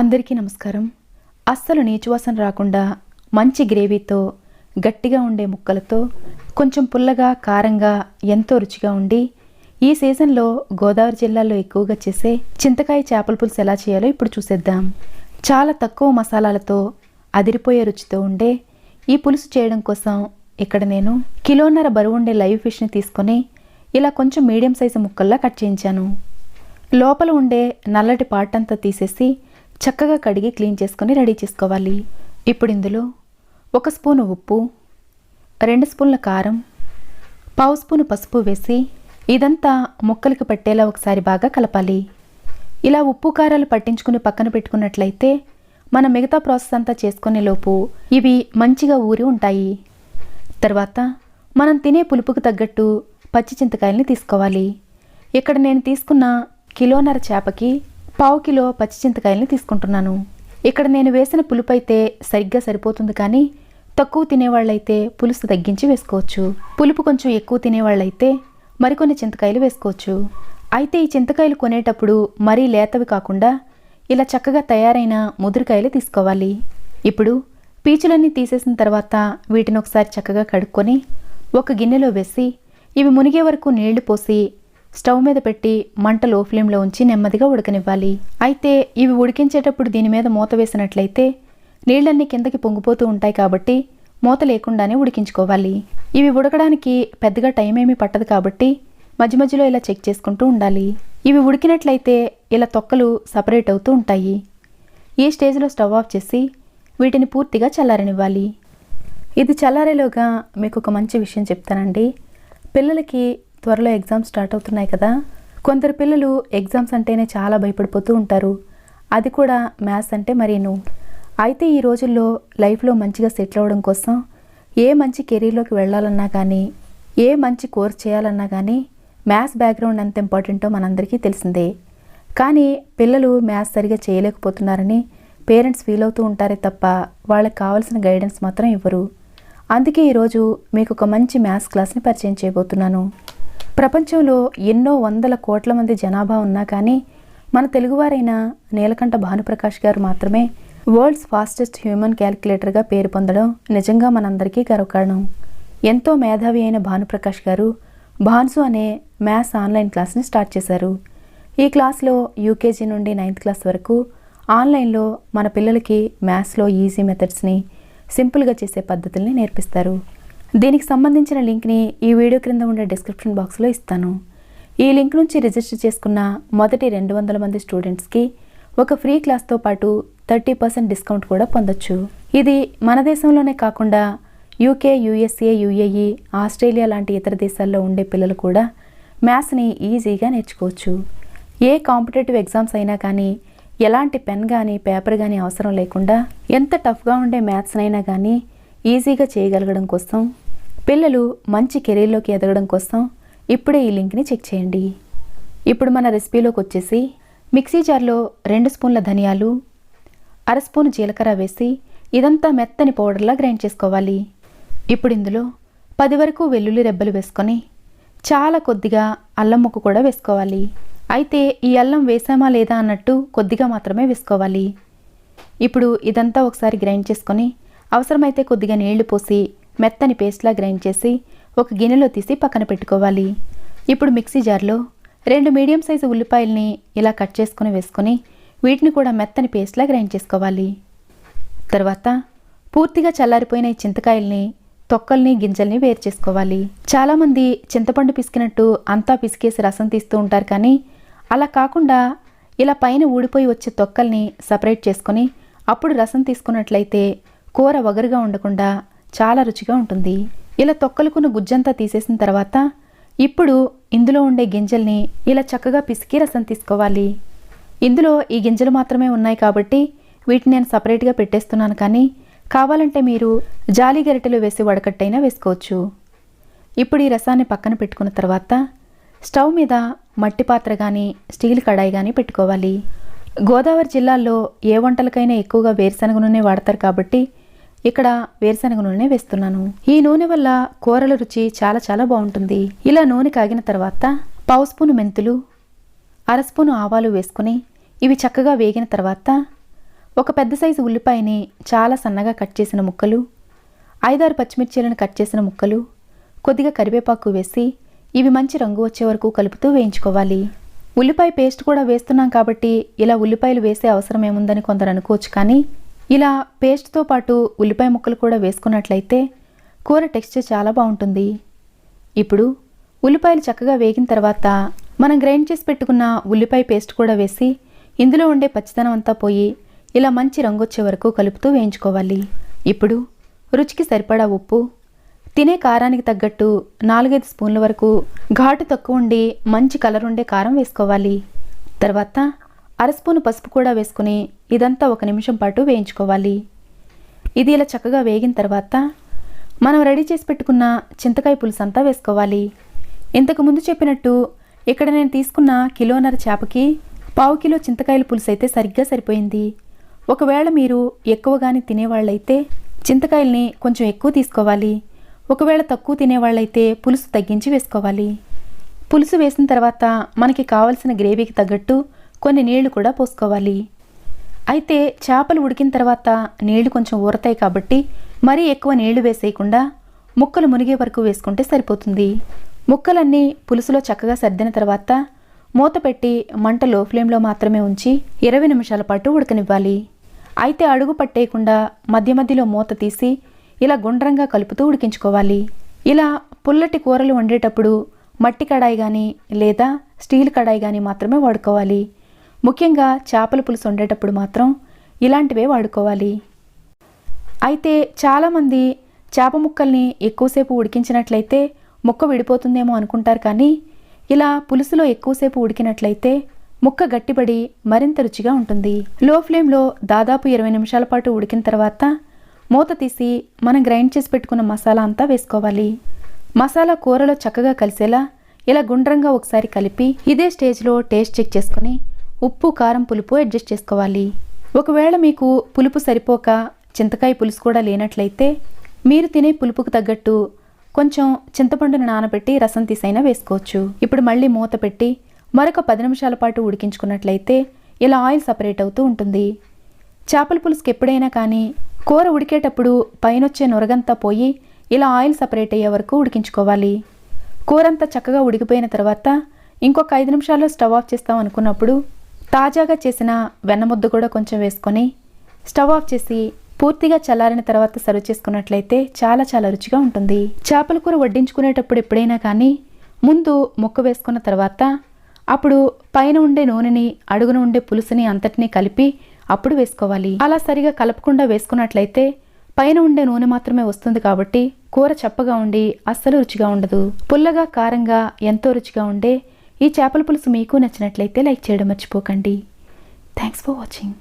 అందరికీ నమస్కారం. అస్సలు నీచువాసన రాకుండా మంచి గ్రేవీతో గట్టిగా ఉండే ముక్కలతో కొంచెం పుల్లగా కారంగా ఎంతో రుచిగా ఉండి ఈ సీజన్లో గోదావరి జిల్లాలో ఎక్కువగా చేసే చింతకాయ చేపల పులుసు ఎలా చేయాలో ఇప్పుడు చూసేద్దాం. చాలా తక్కువ మసాలాలతో అదిరిపోయే రుచితో ఉండే ఈ పులుసు చేయడం కోసం ఇక్కడ నేను కిలోన్నర బరువు ఉండే లైవ్ ఫిష్ని తీసుకొని ఇలా కొంచెం మీడియం సైజు ముక్కల్లా కట్ చేయించాను. లోపల ఉండే నల్లటి పార్ట్ అంతా తీసేసి చక్కగా కడిగి క్లీన్ చేసుకొని రెడీ చేసుకోవాలి. ఇప్పుడు ఇందులో ఒక స్పూను ఉప్పు రెండు స్పూన్ల కారం పావు స్పూను పసుపు వేసి ఇదంతా ముక్కలకు పట్టేలా ఒకసారి బాగా కలపాలి. ఇలా ఉప్పు కారాలు పట్టించుకుని పక్కన పెట్టుకున్నట్లయితే మన మిగతా ప్రాసెస్ అంతా చేసుకునే లోపు ఇవి మంచిగా ఊరి ఉంటాయి. తర్వాత మనం తినే పులుపుకు తగ్గట్టు పచ్చి చింతకాయల్ని తీసుకోవాలి. ఇక్కడ నేను తీసుకున్న కిలోన్నర చేపకి పావు కిలో పచ్చి చింతకాయల్ని తీసుకుంటున్నాను. ఇక్కడ నేను వేసిన పులుపు అయితే సరిగ్గా సరిపోతుంది కానీ తక్కువ తినేవాళ్ళైతే పులుసు తగ్గించి వేసుకోవచ్చు. పులుపు కొంచెం ఎక్కువ తినేవాళ్ళైతే మరికొన్ని చింతకాయలు వేసుకోవచ్చు. అయితే ఈ చింతకాయలు కొనేటప్పుడు మరీ లేతవి కాకుండా ఇలా చక్కగా తయారైన ముదురుకాయలు తీసుకోవాలి. ఇప్పుడు పీచులన్నీ తీసేసిన తర్వాత వీటిని ఒకసారి చక్కగా కడుక్కొని ఒక గిన్నెలో వేసి ఇవి మునిగే వరకు నీళ్ళు పోసి స్టవ్ మీద పెట్టి మంట లో ఫ్లేమ్లో ఉంచి నెమ్మదిగా ఉడకనివ్వాలి. అయితే ఇవి ఉడికించేటప్పుడు దీని మీద మూత వేసినట్లయితే నీళ్ళన్నీ కిందకి పొంగిపోతూ ఉంటాయి కాబట్టి మూత లేకుండానే ఉడికించుకోవాలి. ఇవి ఉడకడానికి పెద్దగా టైం ఏమీ పట్టదు కాబట్టి మధ్య మధ్యలో ఇలా చెక్ చేసుకుంటూ ఉండాలి. ఇవి ఉడికినట్లయితే ఇలా తొక్కలు సపరేట్ అవుతూ ఉంటాయి. ఈ స్టేజ్లో స్టవ్ ఆఫ్ చేసి వీటిని పూర్తిగా చల్లారనివ్వాలి. ఇది చల్లారేలోగా మీకు ఒక మంచి విషయం చెప్తానండి. పిల్లలకి త్వరలో ఎగ్జామ్స్ స్టార్ట్ అవుతున్నాయి కదా. కొందరు పిల్లలు ఎగ్జామ్స్ అంటేనే చాలా భయపడిపోతూ ఉంటారు. అది కూడా మ్యాథ్స్ అంటే మరీను. అయితే ఈ రోజుల్లో లైఫ్లో మంచిగా సెటిల్ అవ్వడం కోసం ఏ మంచి కెరీర్లోకి వెళ్ళాలన్నా కానీ ఏ మంచి కోర్స్ చేయాలన్నా కానీ మ్యాథ్స్ బ్యాక్గ్రౌండ్ ఎంత ఇంపార్టెంటో మనందరికీ తెలిసిందే. కానీ పిల్లలు మ్యాథ్స్ సరిగా చేయలేకపోతున్నారని పేరెంట్స్ ఫీల్ అవుతూ ఉంటారే తప్ప వాళ్ళకి కావాల్సిన గైడెన్స్ మాత్రం ఇవ్వరు. అందుకే ఈరోజు మీకు ఒక మంచి మ్యాథ్స్ క్లాస్ని పరిచయం చేయబోతున్నాను. ప్రపంచంలో ఎన్నో వందల కోట్ల మంది జనాభా ఉన్నా కానీ మన తెలుగువారైన నీలకంఠ భానుప్రకాష్ గారు మాత్రమే వరల్డ్స్ ఫాస్టెస్ట్ హ్యూమన్ క్యాలిక్యులేటర్గా పేరు పొందడం నిజంగా మనందరికీ గర్వకారణం. ఎంతో మేధావి అయిన భానుప్రకాష్ గారు భాన్సు అనే మ్యాథ్స్ ఆన్లైన్ క్లాస్ని స్టార్ట్ చేశారు. ఈ క్లాస్లో యూకేజీ నుండి నైన్త్ క్లాస్ వరకు ఆన్లైన్లో మన పిల్లలకి మ్యాథ్స్లో ఈజీ మెథడ్స్ని సింపుల్గా చేసే పద్ధతుల్ని నేర్పిస్తారు. దీనికి సంబంధించిన లింక్ని ఈ వీడియో క్రింద ఉండే డిస్క్రిప్షన్ బాక్స్లో ఇస్తాను. ఈ లింక్ నుంచి రిజిస్టర్ చేసుకున్న మొదటి రెండు వందల మంది స్టూడెంట్స్కి ఒక ఫ్రీ క్లాస్తో పాటు థర్టీ పర్సెంట్ డిస్కౌంట్ కూడా పొందొచ్చు. ఇది మన దేశంలోనే కాకుండా యూకే యూఎస్ఏ యుఏఈ ఆస్ట్రేలియా లాంటి ఇతర దేశాల్లో ఉండే పిల్లలు కూడా మ్యాథ్స్ని ఈజీగా నేర్చుకోవచ్చు. ఏ కాంపిటేటివ్ ఎగ్జామ్స్ అయినా కానీ ఎలాంటి పెన్ కానీ పేపర్ కానీ అవసరం లేకుండా ఎంత టఫ్గా ఉండే మ్యాథ్స్నైనా కానీ ఈజీగా చేయగలగడం కోసం పిల్లలు మంచి కెరీర్లోకి ఎదగడం కోసం ఇప్పుడే ఈ లింక్ని చెక్ చేయండి. ఇప్పుడు మన రెసిపీలోకి వచ్చేసి మిక్సీ జార్లో రెండు స్పూన్ల ధనియాలు అర స్పూన్ జీలకర్ర వేసి ఇదంతా మెత్తని పౌడర్లా గ్రైండ్ చేసుకోవాలి. ఇప్పుడు ఇందులో పది వరకు వెల్లుల్లి రెబ్బలు వేసుకొని చాలా కొద్దిగా అల్లం ముక్క కూడా వేసుకోవాలి. అయితే ఈ అల్లం వేసామా లేదా అన్నట్టు కొద్దిగా మాత్రమే వేసుకోవాలి. ఇప్పుడు ఇదంతా ఒకసారి గ్రైండ్ చేసుకొని అవసరమైతే కొద్దిగా నీళ్ళు పోసి మెత్తని పేస్ట్లా గ్రైండ్ చేసి ఒక గిన్నెలో తీసి పక్కన పెట్టుకోవాలి. ఇప్పుడు మిక్సీ జార్లో రెండు మీడియం సైజు ఉల్లిపాయల్ని ఇలా కట్ చేసుకుని వేసుకొని వీటిని కూడా మెత్తని పేస్ట్లా గ్రైండ్ చేసుకోవాలి. తర్వాత పూర్తిగా చల్లారిపోయిన ఈ చింతకాయల్ని తొక్కల్ని గింజల్ని వేరు చేసుకోవాలి. చాలామంది చింతపండు పిసికినట్టు అంతా పిసికేసి రసం తీస్తూ ఉంటారు కానీ అలా కాకుండా ఇలా పైన ఊడిపోయి వచ్చే తొక్కల్ని సపరేట్ చేసుకొని అప్పుడు రసం తీసుకున్నట్లయితే కూర వగరుగా ఉండకుండా చాలా రుచిగా ఉంటుంది. ఇలా తొక్కలుకున్న గుజ్జంతా తీసేసిన తర్వాత ఇప్పుడు ఇందులో ఉండే గింజల్ని ఇలా చక్కగా పిసికి రసం తీసుకోవాలి. ఇందులో ఈ గింజలు మాత్రమే ఉన్నాయి కాబట్టి వీటిని నేను సపరేట్గా పెట్టేస్తున్నాను కానీ కావాలంటే మీరు జాలి గరిటెలు వేసి వడకట్టైనా వేసుకోవచ్చు. ఇప్పుడు ఈ రసాన్ని పక్కన పెట్టుకున్న తర్వాత స్టవ్ మీద మట్టి పాత్ర కానీ స్టీల్ కడాయి కానీ పెట్టుకోవాలి. గోదావరి జిల్లాల్లో ఏ వంటలకైనా ఎక్కువగా వేరుశనగ నూనె వాడతారు కాబట్టి ఇక్కడ వేరుశనగ నూనె వేస్తున్నాను. ఈ నూనె వల్ల కూరల రుచి చాలా చాలా బాగుంటుంది. ఇలా నూనె కాగిన తర్వాత పావు స్పూను మెంతులు అర స్పూను ఆవాలు వేసుకుని ఇవి చక్కగా వేగిన తర్వాత ఒక పెద్ద సైజు ఉల్లిపాయని చాలా సన్నగా కట్ చేసిన ముక్కలు ఐదారు పచ్చిమిర్చీలను కట్ చేసిన ముక్కలు కొద్దిగా కరివేపాకు వేసి ఇవి మంచి రంగు వచ్చే వరకు కలుపుతూ వేయించుకోవాలి. ఉల్లిపాయ పేస్ట్ కూడా వేస్తున్నాం కాబట్టి ఇలా ఉల్లిపాయలు వేసే అవసరం ఏముందని కొందరు అనుకోవచ్చు కానీ ఇలా పేస్ట్తో పాటు ఉల్లిపాయ ముక్కలు కూడా వేసుకున్నట్లయితే కూర టెక్స్చర్ చాలా బాగుంటుంది. ఇప్పుడు ఉల్లిపాయలు చక్కగా వేగిన తర్వాత మనం గ్రైండ్ చేసి పెట్టుకున్న ఉల్లిపాయ పేస్ట్ కూడా వేసి ఇందులో ఉండే పచ్చిదనం అంతా పోయి ఇలా మంచి రంగు వచ్చే వరకు కలుపుతూ వేయించుకోవాలి. ఇప్పుడు రుచికి సరిపడా ఉప్పు తినే కారానికి తగ్గట్టు నాలుగైదు స్పూన్ల వరకు ఘాటు తక్కువ ఉండి మంచి కలర్ ఉండే కారం వేసుకోవాలి. తర్వాత అరస్పూను పసుపు కూడా వేసుకుని ఇదంతా ఒక నిమిషం పాటు వేయించుకోవాలి. ఇది ఇలా చక్కగా వేగిన తర్వాత మనం రెడీ చేసి పెట్టుకున్న చింతకాయ పులుసు అంతా వేసుకోవాలి. ఇంతకు ముందు చెప్పినట్టు ఇక్కడ నేను తీసుకున్న కిలోన్నర చేపకి పావు కిలో చింతకాయల పులుసు అయితే సరిగ్గా సరిపోయింది. ఒకవేళ మీరు ఎక్కువగానే తినేవాళ్ళైతే చింతకాయల్ని కొంచెం ఎక్కువ తీసుకోవాలి. ఒకవేళ తక్కువ తినేవాళ్ళైతే పులుసు తగ్గించి వేసుకోవాలి. పులుసు వేసిన తర్వాత మనకి కావలసిన గ్రేవీకి తగ్గట్టు కొన్ని నీళ్ళు కూడా పోసుకోవాలి. అయితే చేపలు ఉడికిన తర్వాత నీళ్ళు కొంచెం ఊరతాయి కాబట్టి మరీ ఎక్కువ నీళ్ళు వేసేయకుండా ముక్కలు మునిగే వరకు వేసుకుంటే సరిపోతుంది. ముక్కలన్నీ పులుసులో చక్కగా సర్దిన తర్వాత మూత పెట్టి మంట లో ఫ్లేమ్లో మాత్రమే ఉంచి ఇరవై నిమిషాల పాటు ఉడకనివ్వాలి. అయితే అడుగు పట్టేయకుండా మధ్య మధ్యలో మూత తీసి ఇలా గుండ్రంగా కలుపుతూ ఉడికించుకోవాలి. ఇలా పుల్లటి కూరలు వండేటప్పుడు మట్టి కడాయి కానీ లేదా స్టీల్ కడాయి కానీ మాత్రమే వాడుకోవాలి. ముఖ్యంగా చేపల పులుసు వండేటప్పుడు మాత్రం ఇలాంటివే వాడుకోవాలి. అయితే చాలామంది చేప ముక్కల్ని ఎక్కువసేపు ఉడికించినట్లయితే ముక్క విడిపోతుందేమో అనుకుంటారు కానీ ఇలా పులుసులో ఎక్కువసేపు ఉడికినట్లయితే ముక్క గట్టిపడి మరింత రుచిగా ఉంటుంది. లో ఫ్లేమ్లో దాదాపు ఇరవై నిమిషాల పాటు ఉడికిన తర్వాత మూత తీసి మనం గ్రైండ్ చేసి పెట్టుకున్న మసాలా అంతా వేసుకోవాలి. మసాలా కూరలో చక్కగా కలిసేలా ఇలా గుండ్రంగా ఒకసారి కలిపి ఇదే స్టేజ్లో టేస్ట్ చెక్ చేసుకుని ఉప్పు కారం పులుపు అడ్జస్ట్ చేసుకోవాలి. ఒకవేళ మీకు పులుపు సరిపోక చింతకాయ పులుసు కూడా లేనట్లయితే మీరు తినే పులుపుకు తగ్గట్టు కొంచెం చింతపండును నానబెట్టి రసం తీసైనా వేసుకోవచ్చు. ఇప్పుడు మళ్ళీ మూత పెట్టి మరొక పది నిమిషాల పాటు ఉడికించుకున్నట్లయితే ఇలా ఆయిల్ సపరేట్ అవుతూ ఉంటుంది. చేపల పులుసుకి ఎప్పుడైనా కానీ కూర ఉడికేటప్పుడు పైనొచ్చే నొరగంతా పోయి ఇలా ఆయిల్ సపరేట్ అయ్యే వరకు ఉడికించుకోవాలి. కూరంతా చక్కగా ఉడికిపోయిన తర్వాత ఇంకొక ఐదు నిమిషాల్లో స్టవ్ ఆఫ్ చేస్తాం అనుకున్నప్పుడు తాజాగా చేసిన వెన్నముద్ద కూడా కొంచెం వేసుకొని స్టవ్ ఆఫ్ చేసి పూర్తిగా చల్లారిన తర్వాత సర్వ్ చేసుకున్నట్లయితే చాలా చాలా రుచిగా ఉంటుంది. చేపల కూర వడ్డించుకునేటప్పుడు ఎప్పుడైనా కానీ ముందు ముక్క వేసుకున్న తర్వాత అప్పుడు పైన ఉండే నూనెని అడుగున ఉండే పులుసుని అంతటినీ కలిపి అప్పుడు వేసుకోవాలి. అలా సరిగా కలపకుండా వేసుకున్నట్లయితే పైన ఉండే నూనె మాత్రమే వస్తుంది కాబట్టి కూర చప్పగా ఉండి అస్సలు రుచిగా ఉండదు. పుల్లగా కారంగా ఎంతో రుచిగా ఉండే ఈ చేపల పులుసు మీకు నచ్చినట్లయితే లైక్ చేయడం మర్చిపోకండి. Thanks for watching